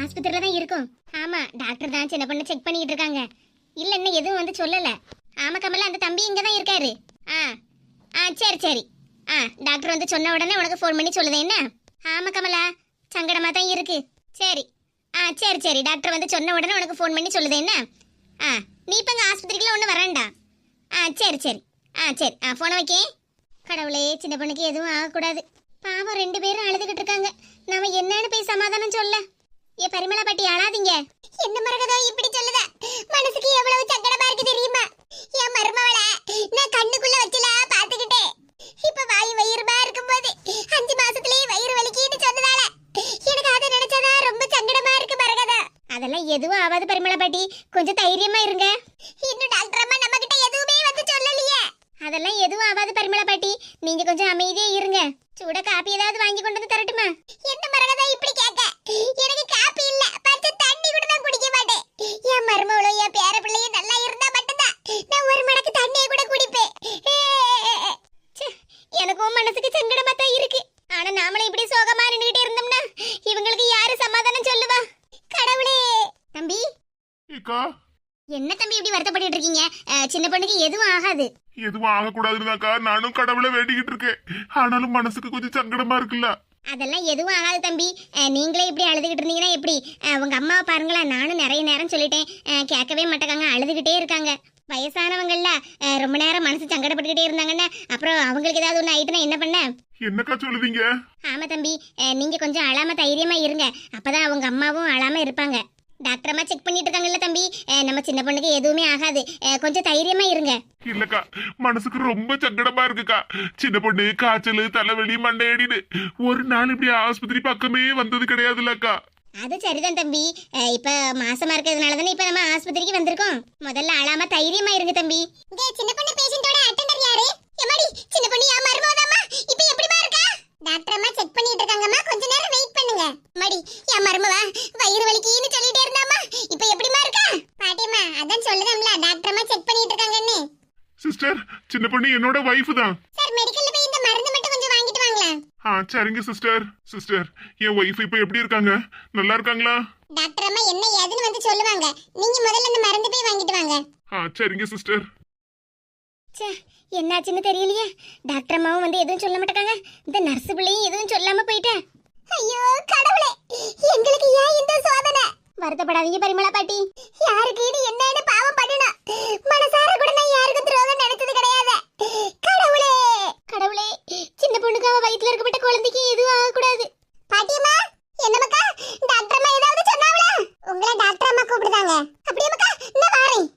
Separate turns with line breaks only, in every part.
ஆஸ்பத்திரியில தான் இருக்கும். ஆமா டாக்டர் தான் சின்ன பொண்ணு செக் பண்ணிட்டு இருக்காங்க. இல்ல என்ன எதுவும் வந்து சொல்லல. ஆமா கமலா அந்த தம்பி இங்க தான் இருக்காரு. ஆ ஆ சரி சரி. ஆ டாக்டர் வந்து சொன்ன உடனே உனக்கு ஃபோன் பண்ணி சொல்லுதே என்ன? ஆமா கமலா சங்கடமா தான் இருக்கு. சரி. ஆ சரி சரி. டாக்டர் வந்து சொன்ன உடனே உனக்கு ஃபோன் பண்ணி சொல்லுதே என்ன? ஆ நீ இப்போ இங்கே ஆஸ்பத்திரிக்குள்ள ஒன்று வரேன்டா. ஆ சரி சரி. ஆ சரி. ஆ ஃபோனை வைக்கே கடவுளே சின்ன பொண்ணுக்கு எதுவும் ஆகக்கூடாது. பாவம் ரெண்டு பேரும் அழுதுகிட்டு இருக்காங்க. நாம என்னன்னு போய் சமாதானம் சொல்ல. ஏ பரிமளா பாட்டி அழாதீங்க. என்ன மரகதோ இப்படி சொல்லுத? மனசுக்கு எவ்வளவு சங்கடமா இருக்கு தெரியுமா? என் மருமவள நான் கண்ணுக்குள்ள வச்சுல பாத்துக்கிட்டேன் இப்ப வாய் வயிறுமா இருக்கும்போது அஞ்சு மாசத்துலயே வயிறு வலிக்கின்னு சொன்னதால எனக்கு அதை நினைச்சாதான் ரொம்ப சங்கடமா இருக்கு மரகதா. அதெல்லாம் எதுவும் ஆகாது பரிமளா பாட்டி. கொஞ்சம் தைரியமா இருங்க. இன்னும் டாக்டர் அம்மா நம்ம கிட்ட எதுவுமே வந்து சொல்லலையே. அதெல்லாம் எதுவும் ஆகாது பரிமளா பாட்டி. நீங்க கொஞ்சம் அமைதியா இருங்க. சூட காப்பி ஏதாவது வாங்கி கொண்டு வந்து தரட்டுமா? என்ன மரகதா இப்படி கேட்க? எனக்கு காப்பி இல்ல. பச்சை தண்ணி கூட நான் குடிக்க மாட்டேன். என் மருமகளும் என் பேர பிள்ளையும் நல்லா இருந்தா மட்டும்தான். நான் ஒரு மடக்கு தண்ணியை கூட குடிப்பேன். எனக்கும் மனசுக்கு சங்கடமா தான் இருக்கு. ஆனா நாமளும் இப்படி சோகமா நின்னுகிட்டே இருந்தோம்னா இவங்களுக்கு யாரு சமாதானம் சொல்லுவா? கடவுளே. தம்பி? என்ன தம்பி இப்படி வருத்தப்பட்டு இருக்கீங்க? சின்ன பொண்ணுக்கு எதுவும் ஆகாது.
எதுவும் ஆகக்கூடாதுன்னாக்கா நானும் கடவுளை வேண்டிக்கிட்டு இருக்கேன். ஆனாலும் மனசுக்கு கொஞ்சம் சங்கடமா இருக்குல்ல.
அதெல்லாம் எதுவும் ஆகாது தம்பி. நீங்களே இப்படி அழுதுகிட்டு இருந்தீங்கன்னா எப்படி? அஹ், உங்க அம்மாவை பாருங்களேன் நானும் நிறைய நேரம் சொல்லிட்டேன். கேட்கவே மாட்டேங்காங்க அழுதுகிட்டே இருக்காங்க. வயசானவங்கள்ல ரொம்ப நேரம் மனசு சங்கடப்பட்டுக்கிட்டே இருந்தாங்கன்னா அப்புறம் அவங்களுக்கு ஏதாவது ஒன்று ஆயிட்டுனா என்ன பண்ண?
என்னக்கா சொல்லுதீங்க?
ஆமா தம்பி நீங்க கொஞ்சம் அழாம தைரியமா இருங்க. அப்பதான் அவங்க அம்மாவும் அழாம இருப்பாங்க. டாக்டர் அம்மா செக் பண்ணிட்டு இருக்காங்கல்ல தம்பி நம்ம சின்ன பொண்ணுக்கு எதுவுமே ஆகாது. கொஞ்சம் தைரியமா இருங்க.
இல்லக்கா மனசுக்கு ரொம்ப சங்கடமா இருக்குக்கா. சின்ன பொண்ணு காய்ச்சல் தலைவலி மண்டையடின்னு ஒரு நாள் இப்படி ஆஸ்பத்திரி பக்கமே வந்தது கிடையாதுல்லக்கா.
அது சரிதான் தம்பி. இப்ப மாசமா இருக்கிறதுனால தானே இப்ப நம்ம ஆஸ்பத்திரிக்கு வந்திருக்கோம். முதல்ல அழாம தைரியமா இருங்க தம்பி. சின்ன பொண்ணு பேஷண்டோட அட்டெண்டர் யாரு? சின்ன பொண்ணு டாக்டர் அம்மா செக் பண்ணிட்டு இருக்காங்கம்மா. கொஞ்ச நேரம் வெயிட் பண்ணுங்க. மடி யா மருமவ வயிறு வலிக்குன்னு சொல்லிட்டே இருந்தாம்மா. இப்ப எப்படிமா இருக்கா? பாட்டியம்மா அதான் சொல்லுதம்ல டாக்டர் அம்மா செக் பண்ணிட்டு இருக்காங்கன்னு.
சிஸ்டர் சின்ன பொண்ணு என்னோட வைஃப் தான்.
சார் மெடிக்கல்ல போய் இந்த மருந்து மட்டும் கொஞ்சம் வாங்கிட்டு வாங்களேன்.
ஆ சரிங்க சிஸ்டர் சிஸ்டர் என் ஒய்ஃப் இப்ப எப்படி இருக்காங்க? நல்லா இருக்காங்களா?
டாக்டர் அம்மா என்ன ஏதுன்னு வந்து சொல்லுவாங்க. நீங்க முதல்ல இந்த மருந்து போய் வாங்கிட்டு வாங்க.
ஆ சரிங்க சிஸ்டர்
ச்சே என்னாச்சுன்னு தெரியலையே. டாக்டர் அம்மாவும் வந்து எதுவும் சொல்ல மாட்டாங்க இந்த நர்ஸ் பிள்ளையும் எதுவும் சொல்லாம போயிட்டேன் ஐயோ கடவுளே எங்களுக்கு ஏன் இந்த சோதனை? வருத்தப்படாதீங்க பரிமளா பாட்டி. யாருக்கு இது என்னன்னு பாவம் பண்ணணும் மனசார கூட நான் யாருக்கும் துரோகம் நினைச்சது கிடையாது. கடவுளே. கடவுளே சின்ன பொண்ணுக்கு அவ வயித்துல இருக்கப்பட்ட குழந்தைக்கு எதுவும் ஆகக்கூடாது. பாட்டியம்மா என்னமக்கா டாக்டர் அம்மா ஏதாவது சொன்னாங்களா? உங்களை டாக்டர் அம்மா கூப்பிடுதாங்க அப்படியே மக்கா நான் வாரேன்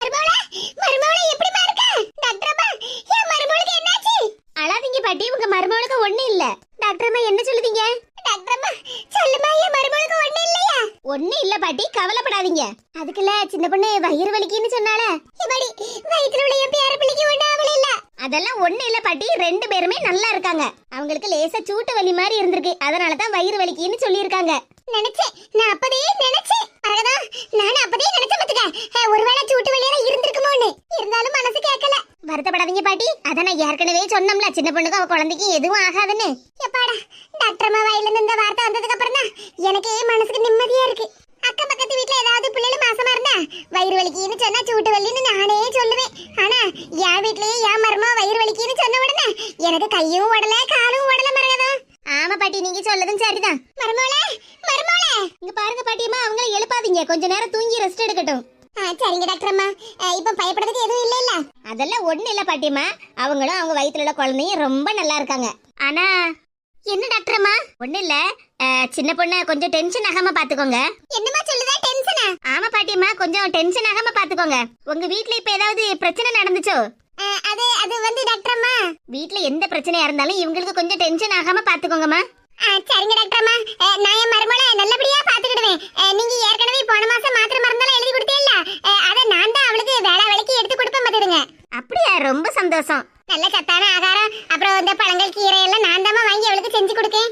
மருமகளே மருமகளே எப்படிமா இருக்க டாக்டர் அம்மா என் மருமகளுக்கு என்னாச்சு அழாதீங்க பாட்டி உங்க மருமகளுக்கு ஒண்ணு இல்ல டாக்டர் அம்மா என்ன சொல்லுதீங்க டாக்டர் அம்மா சொல்லுமா என் மருமகளுக்கு ஒண்ணு இல்லையா ஒண்ணு இல்ல பாட்டி கவலைப்படாதீங்க அதுக்குள்ள சின்ன பொண்ணு வயிறு வலிக்குன்னு சொன்னால இப்படி வயித்துல உள்ள என் பேர பிள்ளைக்கு ஒண்ணு ஆவல இல்ல. அதெல்லாம் ஒண்ணு இல்ல பாட்டி. ரெண்டு பேருமே நல்லா இருக்காங்க. அவங்களுக்கு லேசா சூட்டு வலி மாதிரி இருந்திருக்கு. அதனால தான் வயிறு வலிக்குன்னு சொல்லியிருக்காங்க. நினைச்சேன் நான் அப்பதே நினைச்சேன். அழகா நான் அப்பதே நினைச்ச பத்துக்க ஒருவேளை சூட்டு வலியா இருந்திருக்குமோன்னு. இருந்தாலும் மனசு கேட்கல. வருத்தப்படாதீங்க பாட்டி. அத நான் ஏற்கனவே சொன்னோம்ல சின்ன பொண்ணுக்கு அவ குழந்தைக்கு எதுவும் ஆகாதுன்னு. எப்பாடா டாக்டர் அம்மா வாயில இருந்து இந்த வார்த்தை வந்ததுக்கு அப்புறம் தான் எனக்கு மனசுக்கு நிம்மதியா இருக்கு. அக்கம் பக்கத்து வீட்ல ஏதாவது பிள்ளைகள் மாசமா இருந்தா வயிறு வலிக்குன்னு சொன்னா சூட்டு வலின்னு நானே சொல்லுவேன். ஆனா என் வீட்லயே என் மருமா வயிறு வலிக்குன்னு சொன்ன உடனே எனக்கு கையும் உடல காலும் உடல மரகதம் ஆமா பாட்டி நீங்க சொல்லதும் சரிதான். மருமோளே மருமோளே இங்க பாருங்க பாட்டியம்மா அவங்கள எழுப்பாதீங்க. கொஞ்ச நேரம் தூங்கி ரெஸ்ட் எடுக்கட்டும். சரிங்க டாக்டர் அம்மா. இப்போ பயப்படுறதுக்கு எதுவும் இல்ல இல்ல? அதெல்லாம் ஒண்ணு இல்ல பாட்டியம்மா அவங்களும் அவங்க வயித்துல உள்ள குழந்தையும் ரொம்ப நல்லா இருக்காங்க. ஆனா என்ன டாக்டர் அம்மா ஒண்ணு இல்ல சின்ன பொண்ணு கொஞ்சம் டென்ஷன் ஆகாம பாத்துக்கோங்க. என்னமா சொல்லுதா டென்ஷனா ஆமா பாட்டியம்மா கொஞ்சம் டென்ஷன் ஆகாம பாத்துக்கோங்க. உங்க வீட்ல இப்ப ஏதாவது பிரச்சனை நடந்துச்சோ? அது அது வந்து டாக்டர் அம்மா வீட்ல எந்த பிரச்சனையா இருந்தாலும் இவங்களுக்கு கொஞ்சம் டென்ஷன் ஆகாம பாத்துக்கோங்கம்மா. சரிங்க டாக்டர் அம்மா நான் என் மருமகளை நல்லபடியா பாத்துக்கிடுவேன். நீங்க ஏற்கனவே போன மாசம் மாத்திரை மருந்தெல்லாம் எழுதி கொடுத்தேல்ல அத நான் தான் அவளுக்கு வேலை வேலைக்கு எடுத்து கொடுப்பேன் பாத்துடுங்க அப்படியா? ரொம்ப சந்தோஷம். நல்ல சத்தான ஆகாரம் அப்புறம் இந்த பழங்கள் கீரை எல்லாம் நான் தான் வாங்கி அவளுக்கு செஞ்சு கொடுக்கேன்.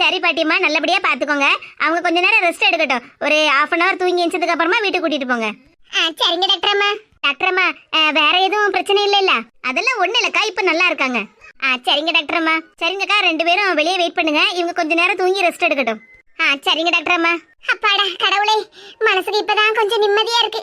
சரி பாட்டியம்மா நல்லபடியா பாத்துக்கோங்க. அவங்க கொஞ்ச நேரம் ரெஸ்ட் எடுக்கட்டும். ஒரு ஹாஃப் அன் ஹவர் தூங்கி எஞ்சதுக்கு அப்புறமா வீட்டுக்கு கூட்டிட்டு போங்க. சரிங்க டாக்டர் அம்மா டாக்டர் அம்மா வேற எதுவும் பிரச்சனை இல்ல அதெல்லாம் ஒண்ணு இல்லக்கா இப்ப நல்லா இருக்காங்க. ஆ சரிங்க டாக்டர் அம்மா சரிங்கக்கா ரெண்டு பேரும் வெளியே வெயிட் பண்ணுங்க. இவங்க கொஞ்ச நேரம் தூங்கி ரெஸ்ட் எடுக்கட்டும். ஆ சரிங்க டாக்டர் அம்மா அப்பாடா கடவுளே. மனசுக்கு இப்பதான் கொஞ்சம் நிம்மதியா இருக்கு.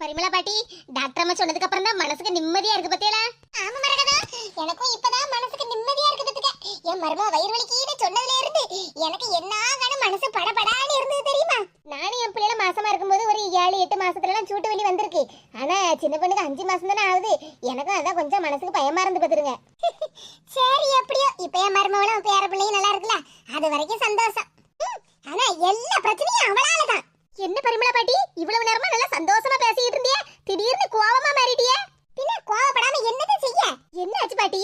பரிமளா பாட்டி டாக்டர் அம்மா சொன்னதுக்கு அப்புறம் தான் மனசுக்கு நிம்மதியா இருக்கு பத்தியலா ஆமா மரகதா. எனக்கும் இப்பதான் மனசுக்கு நிம்மதியா இருக்கு பத்துக்க. என் மர்ம வயிறு வலிக்கின்னு சொன்னதுல இருந்து எனக்கு என்ன ஆகன மனசு படபடான்னு இருந்தது தெரியுமா? நானும் என் பிள்ளைல மாசமா இருக்கும்போது ஒரு ஏழு எட்டு மாசத்துல எல்லாம் சூட்டு வலி வந்திருக்கு. ஆனா சின்ன பொண்ணுக்கு அஞ்சு மாசம் தானே ஆகுது. எனக்கும் அதான் கொஞ்சம் மனசுக்கு பயமா இருந்து பாத்துருங்க சரி எப்படியோ. இப்ப என் மருமகளும் பேர பிள்ளையும் நல்லா இருக்குல்ல? அது வரைக்கும் சந்தோஷம் ம், ஆனா எல்லா பிரச்சனையும் அவளால தான் என்ன பரிமளா பாட்டி இவ்வளவு நேரமா நல்லா சந்தோஷமா பேசிட்டு இருந்தியே திடீர்னு கோவமா மாறிட்டியே பின்ன கோவப்படாம என்னது செய்ய என்ன ஆச்சு பாட்டி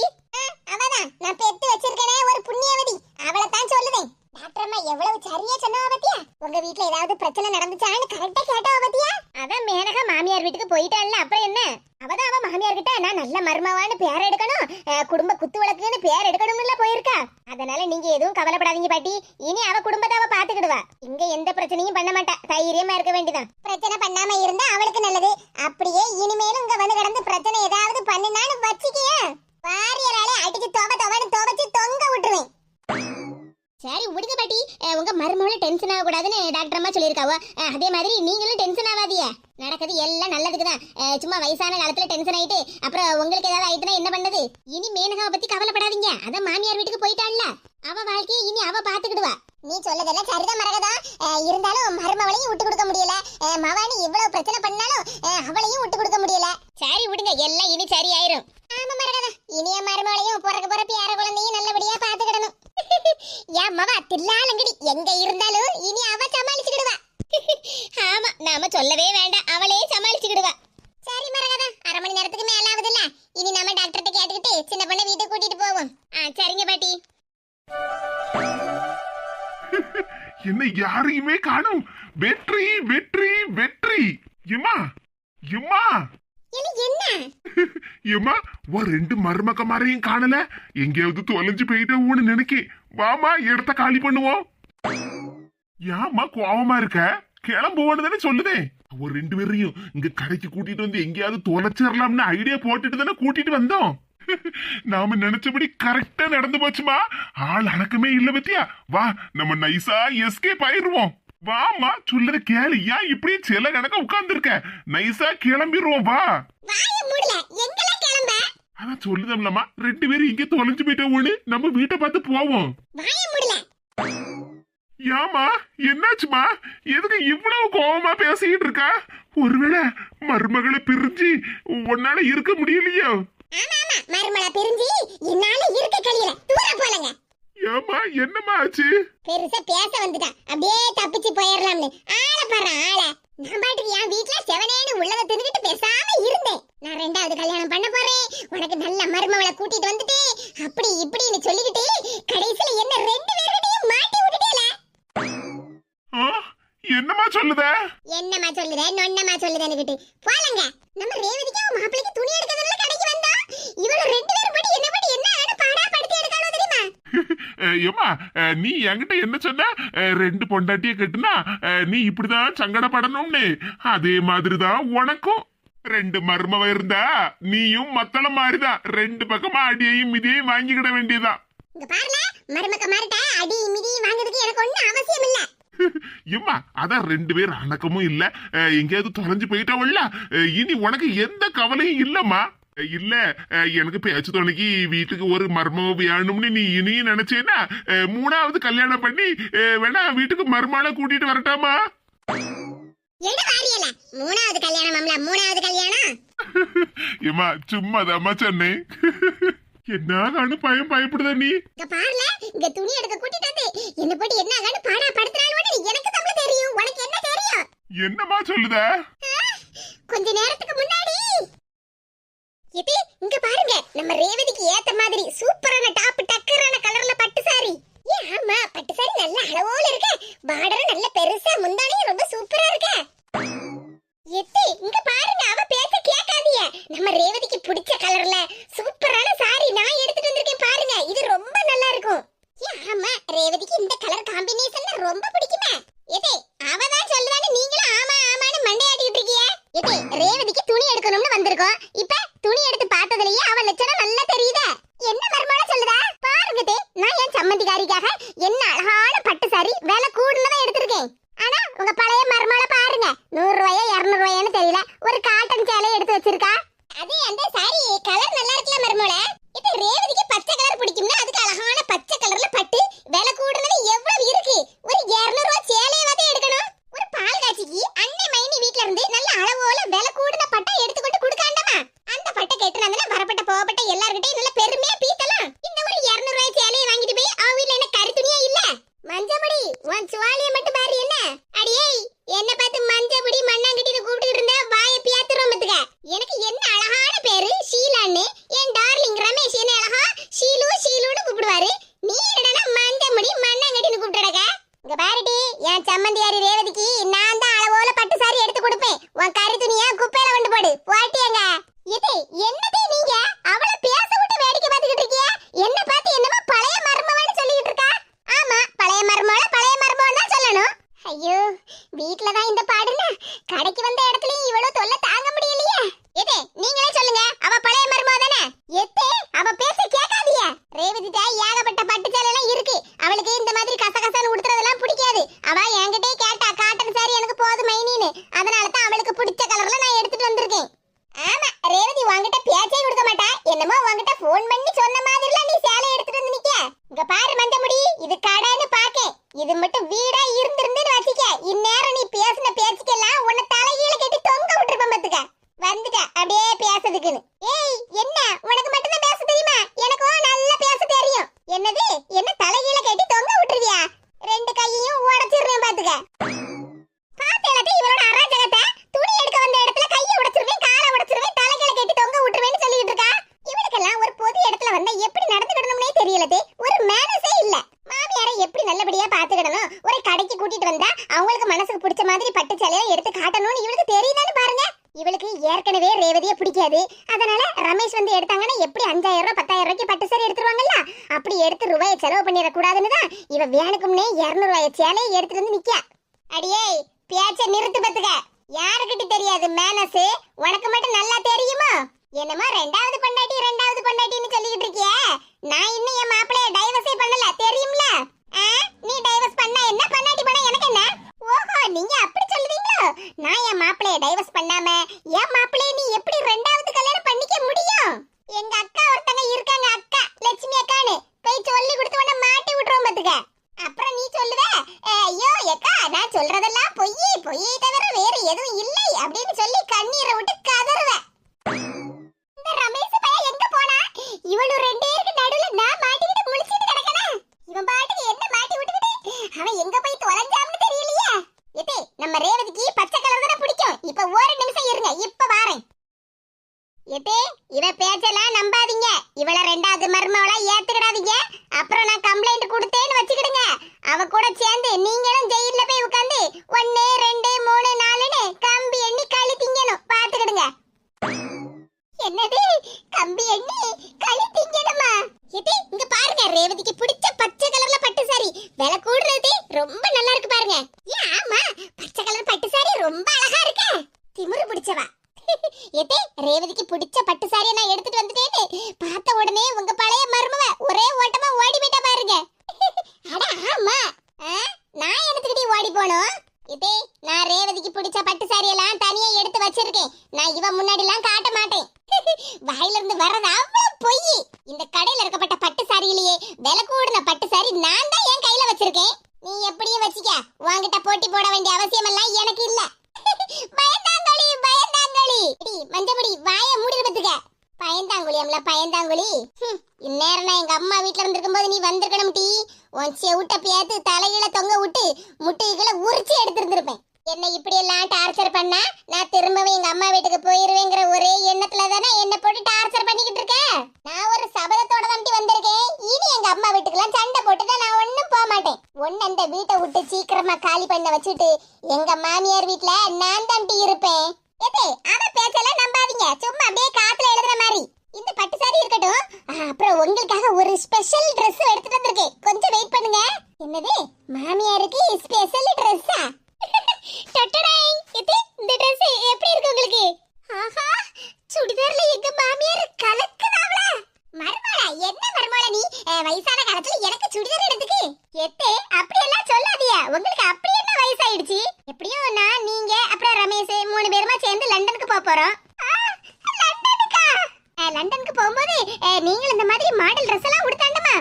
அவதான் நான் பெத்து வச்சிருக்கனே ஒரு புண்ணியவதி அவளை தான் சொல்லுவேன் டாக்டர் அம்மா எவ்வளவு சரியா சொன்னவ பத்தியா உங்க வீட்ல ஏதாவது பிரச்சனை நடந்துச்சான்னு கரெக்டா கேட்டவ பத்தியா அதான் மேனகா மாமியார் வீட்டுக்கு போயிட்டாள்ல அப்புறம் என்ன அவதான் அவ மாமியார் கிட்ட நான் நல்ல மருமவான்னு பேர் எடுக்கணும் அஹ், குடும்ப குத்து விளக்குன்னு பேர் எடுக்கணும்ல போயிருக்கா அதனால நீங்க எதுவும் கவலைப்படாதீங்க பாட்டி இனி அவ குடும்பத்தை அவ பாத்துக்கிடுவா இங்க எந்த பிரச்சனையும் பண்ண மாட்டா. தைரியமா இருக்க வேண்டியதான் பிரச்சனை பண்ணாம இருந்தா அவளுக்கு நல்லது. அப்படியே இனிமேலும் இங்க வந்து கிடந்து பிரச்சனை ஏதாவது பண்ணினான்னு வச்சுக்கிய. வாரியராலே அடிச்சு தொவ தொவன்னு துவச்சு தொங்க விட்டுருவேன். சரி விடுங்க பாட்டி. உங்க மருமகளும் டென்ஷன் ஆகக்கூடாதுன்னு டாக்டர் அம்மா சொல்லியிருக்காவோ? அதே மாதிரி நீங்களும் டென்ஷன் ஆகாதீங்க. நடக்குது எல்லாம் நல்லதுக்கு தான். சும்மா வயசான காலத்துல டென்ஷன் ஆயிட்டு அப்புறம் உங்களுக்கு ஏதாவது ஆயிட்டுனா என்ன பண்ணது இனி மேனகாவை பத்தி கவலைப்படாதீங்க. அதான் மாமியார் வீட்டுக்கு போயிட்டாள்ல. அவ வாழ்க்கையை இனி அவ பாத்துக்கிடுவா நீ சொல்லதெல்லாம்
என்ன யாரையுமே காணும். வெற்றி வெற்றி வெற்றி. எம்மா எம்மா எம்மா ஒரு ரெண்டு மருமக்கமாரையும் காணல. எங்கேயாவது தொலைஞ்சு போயிட்டோன்னு நினைக்கேன் வாமா இடத்த காலி பண்ணுவோம். ஏம்மா கோவமா இருக்க? கிளம்புவோன்னு தானே சொல்லுதே. ஒரு ரெண்டு பேரையும் இங்க கடைக்கு கூட்டிட்டு வந்து எங்கேயாவது தொலைச்சிடலாம்னு ஐடியா போட்டுட்டு தானே கூட்டிட்டு வந்தோம். நாம நினைச்சபடி கரெக்டா நடந்து போச்சுமா? ஆள் அடக்கமே இல்ல பத்தியா? வா நம்ம நைஸா எஸ்கேப் ஆயிருவோம் வாமா சொல்லுற கேளு. ஏன் இப்படி சில கணக்கா உட்கார்ந்துருக்க? நைஸா கிளம்பிடுவோம் வா. அதான் சொல்லுதம்லம்மா ரெண்டு பேரும் இங்க தொலைஞ்சு போயிட்டோம்னு நம்ம வீட்டை பார்த்து போவோம். ஏமா என்னாச்சுமா? எதுக்கு இவ்வளவு கோவமா பேசிக்கிட்டு இருக்கா? ஒருவேளை மருமகளை பிரிஞ்சு உன்னால இருக்க முடியலையோ?
ஆமா ஆமா மருமலை பிரிஞ்சு என்னால இருக்க கழியல. தூர போலங்க.
ஏமா என்னம்மா ஆச்சு?
பெருசா பேச வந்துட்டா. அப்படியே தப்பிச்சு போயிடலாம்னு. ஆள பாரு ஆள நான் பாட்டுக்கு என் வீட்ல செவனேன்னு உள்ளத தின்னுகிட்டு பேசாம இருந்தேன் நான் ரெண்டாவது கல்யாணம் பண்ண போறேன் உனக்கு நல்ல மருமவளை கூட்டிட்டு வந்துட்டேன் அப்படி இப்படின்னு சொல்லிக்கிட்டு கடைசியில என்ன ரெண்டு பேர்கிட்டயும் மாட்டி விட்டுட்டேல
ஆ? என்னம்மா சொல்லுத
என்னம்மா சொல்லுத நொன்னம்மா சொல்லுதன்னுகிட்டு போலங்க நம்ம ரேவதிக்கு அவன் மாப்பிளைக்கு துணி எடுக்கிறதுல கடைக்கு வந்தா இவள ரெண்டு பேரும் படி என்ன படி என்ன ஆன பாடா படுத்தி எடுக்காளோ தெரியுமா
அஹ், ஏம்மா அஹ், நீ என்கிட்ட என்ன சொன்ன? ரெண்டு பொண்டாட்டிய கட்டுனா நீ இப்படிதான் சங்கடப்படணும்னு. அதே மாதிரிதான் உனக்கும். ரெண்டு மருமவ இருந்தா நீயும் மத்தள மாதிரிதான் ரெண்டு பக்கமா அடியையும் மிதியையும் வாங்கிக்கிட வேண்டியதான் ஏம்மா அதான் ரெண்டு பேர் அணக்கமும் இல்ல. எங்கேயாவது தொலைஞ்சு அஹ், இனி உனக்கு எந்த கவலையும் இல்லம்மா. இல்ல எனக்கு பேச்சு துணைக்கு வீட்டுக்கு ஒரு மர்மம் வேணும்னு நீ இனியும் நினைச்சேன்னா மூணாவது கல்யாணம் பண்ணி வேணா வீட்டுக்கு மருமாளை கூட்டிட்டு வரட்டாமா?
மூணாவது கல்யாணம் மூணாவது கல்யாணம்.
ஏம்மா சும்மா சொன்னேன். என்ன பயம் பயப்படுத நீ?
பாருல இங்க துணி எடுக்க கூட்டிட்டு வந்து என்ன போட்டு பாடா எனக்கு தெரியும். உனக்கு என்ன தெரியும்?
என்னம்மா சொல்லுத?
கொஞ்ச நேரத்துக்கு முன்னாடி. இது இங்க பாருங்க நம்ம ரேவதிக்கு ஏத்த மாதிரி சூப்பரான டாப் டக்கரான கலர்ல பட்டு சாரி ஏ ஆமா பட்டு சாரி நல்ல அளவோல இருக்க. பார்டரும் நல்ல பெருசா முந்தானியும் ரொம்ப சூப்பரா வந்துட்டா அப்படியே பேசுறதுக்குன்னு. ஏய் என்ன? இவளுக்கு ஏற்கனவே ரேவதிய பிடிக்காது. அதனால ரமேஷ் வந்து எடுத்தாங்கன்னா எப்படி அஞ்சாயிரம் ரூபாய் பத்தாயிரம் ரூபாய்க்கு பட்டு சரி எடுத்துருவாங்கல்ல? அப்படி எடுத்து ரூபாயை செலவு பண்ணிடக்கூடாதுன்னு தான் இவ வேணுக்கும்னே இரநூறுவாய சேலையை எடுத்துட்டு வந்து நிக்க. அடியே பேச்ச நிறுத்து பத்துக யாருக்கிட்ட தெரியாது மேனஸ் உனக்கு மட்டும் நல்லா தெரியுமா? என்னமோ ரெண்டாவது பொண்டாட்டி ரெண்டாவது பொண்டாட்டின்னு சொல்லிக்கிட்டு இருக்கிய. நான் இன்னும் என் மாப்பிளைய டைவர்ஸே பண்ணல தெரியும்ல? நீ டைவர்ஸ் பண்ணா என்ன? பண்ணாட்டி பண்ண எனக்கு என்ன? ஓஹோ நீங்க அப்படி சொல்லுவீங்களோ நான் என் மாப்பிளைய டைவர்ஸ் பண்ணாம என் மாப்பிள்ளை எட்டு இவ பேச்செல்லாம் நம்பாதீங்க. இவள ரெண்டாவது மருமவளா ஏத்துக்கிடாதீங்க. அப்புறம் நான் கம்ப்ளைண்ட் கொடுத்தேன்னு வச்சுக்கிடுங்க. அவ கூட சேர்ந்து நீங்களும் ஜெயில போய் உட்காந்து ஒன்னு ரெண்டு மூணு நாலுன்னு கம்பி எண்ணி களி திங்கணும். பாத்துக்கிடுங்க என்னது? கம்பி எண்ணி களி திங்கணுமா? இது இங்க பாருங்க. ரேவதிக்கு பிடிச்ச பச்சை கலர்ல பட்டு சாரி விலை கூடுறது ரொம்ப நல்லா இருக்கு பாருங்க. ஆமா. பச்சை கலர் பட்டு சாரி ரொம்ப அழகா இருக்கு. திமிரு பிடிச்சவா? எதே ரேவதிக்கு பிடிச்ச பட்டு சாரியை நான் எடுத்துட்டு வந்துட்டேன்னு பார்த்த உடனே உங்க பழைய சொல்லியம்ல பயந்தாங்குழி. இந்நேரம் நான் எங்க அம்மா வீட்டுல இருந்திருக்கும் போது நீ வந்திருக்கணும் டீ. உன் செவிட்ட பேத்து தலையில தொங்க விட்டு முட்டைகளை உரிச்சு எடுத்திருந்திருப்பேன். என்ன இப்படி எல்லாம் டார்ச்சர் பண்ணா? நான் திரும்பவும் எங்க அம்மா வீட்டுக்கு போயிருவேங்கிற ஒரே எண்ணத்துல தானே என்ன போட்டு டார்ச்சர் பண்ணிக்கிட்டு இருக்க? நான் ஒரு சபதத்தோட தம்பி வந்திருக்கேன். இனி எங்க அம்மா வீட்டுக்கெல்லாம் சண்டை போட்டுட்டு நான் ஒன்னும் போக மாட்டேன். ஒன்னு அந்த வீட்டை விட்டு சீக்கிரமா காலி பண்ண வச்சுட்டு எங்க மாமியார் வீட்டுல நான் தம்பி இருப்பேன். எது அவ பேச்செல்லாம் நம்பாதீங்க. சும்மா அப்படியே காத்துல எழுதுற லண்டனுக்கு போகும்போது நீங்கள் இந்த மாதிரி மாடல் ட்ரெஸ் எல்லாம் உடுத்தாண்டமா?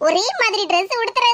ஒரே மாதிரி ட்ரெஸ் உடுத்துற